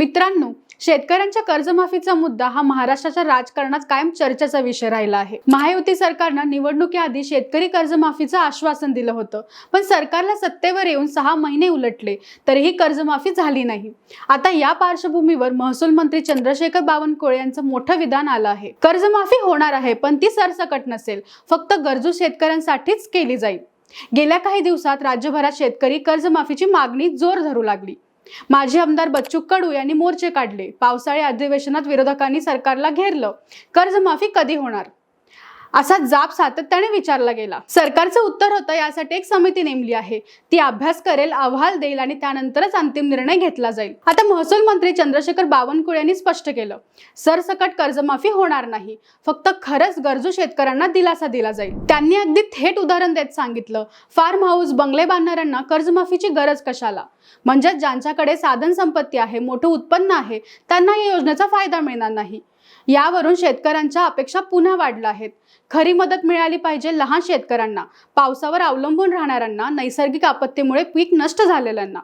मित्रांनो शेतकऱ्यांच्या कर्जमाफीचा मुद्दा हा महाराष्ट्राच्या राजकारणात कायम चर्चेचा विषय राहिला आहे. महायुती सरकारनं निवडणुकीआधी शेतकरी कर्जमाफीचं आश्वासन दिलं होतं. पण सरकारला सत्तेवर येऊन सहा महिने उलटले तरीही कर्जमाफी झाली नाही. आता या पार्श्वभूमीवर महसूल मंत्री चंद्रशेखर बावनकुळे यांचं मोठं विधान आलं आहे. कर्जमाफी होणार आहे पण ती सरसकट नसेल. फक्त गरजू शेतकऱ्यांसाठीच केली जाईल. गेल्या काही दिवसात राज्यभरात शेतकरी कर्जमाफीची मागणी जोर धरू लागली. माजी आमदार बच्चू कडू यांनी मोर्चे काढले. पावसाळी अधिवेशनात विरोधकांनी सरकारला घेरलं. कर्जमाफी कधी होणार? असा जाब सातत्याने विचारला गेला. सरकारचं उत्तर होतं यासाठी एक समिती नेमली आहे. ती अभ्यास करेल अहवाल देईल आणि त्यानंतरच अंतिम निर्णय घेतला जाईल. आता महसूल मंत्री चंद्रशेखर बावनकुळे यांनी स्पष्ट केलं. सरसकट कर्जमाफी होणार नाही. फक्त खरंच गरजू शेतकऱ्यांना दिलासा दिला जाईल. त्यांनी अगदी थेट उदाहरण देत सांगितलं. फार्म हाऊस बंगले बांधणाऱ्यांना कर्जमाफीची गरज कशाला? म्हणजे ज्यांच्याकडे साधन संपत्ती आहे मोठं उत्पन्न आहे त्यांना या योजनेचा फायदा मिळणार नाही. यावरून शेतकऱ्यांच्या अपेक्षा पुन्हा वाढल्या आहेत. खरी मदत मिळाली पाहिजे लहान शेतकऱ्यांना पावसावर अवलंबून राहणाऱ्यांना नैसर्गिक आपत्तीमुळे पीक नष्ट झालेल्यांना.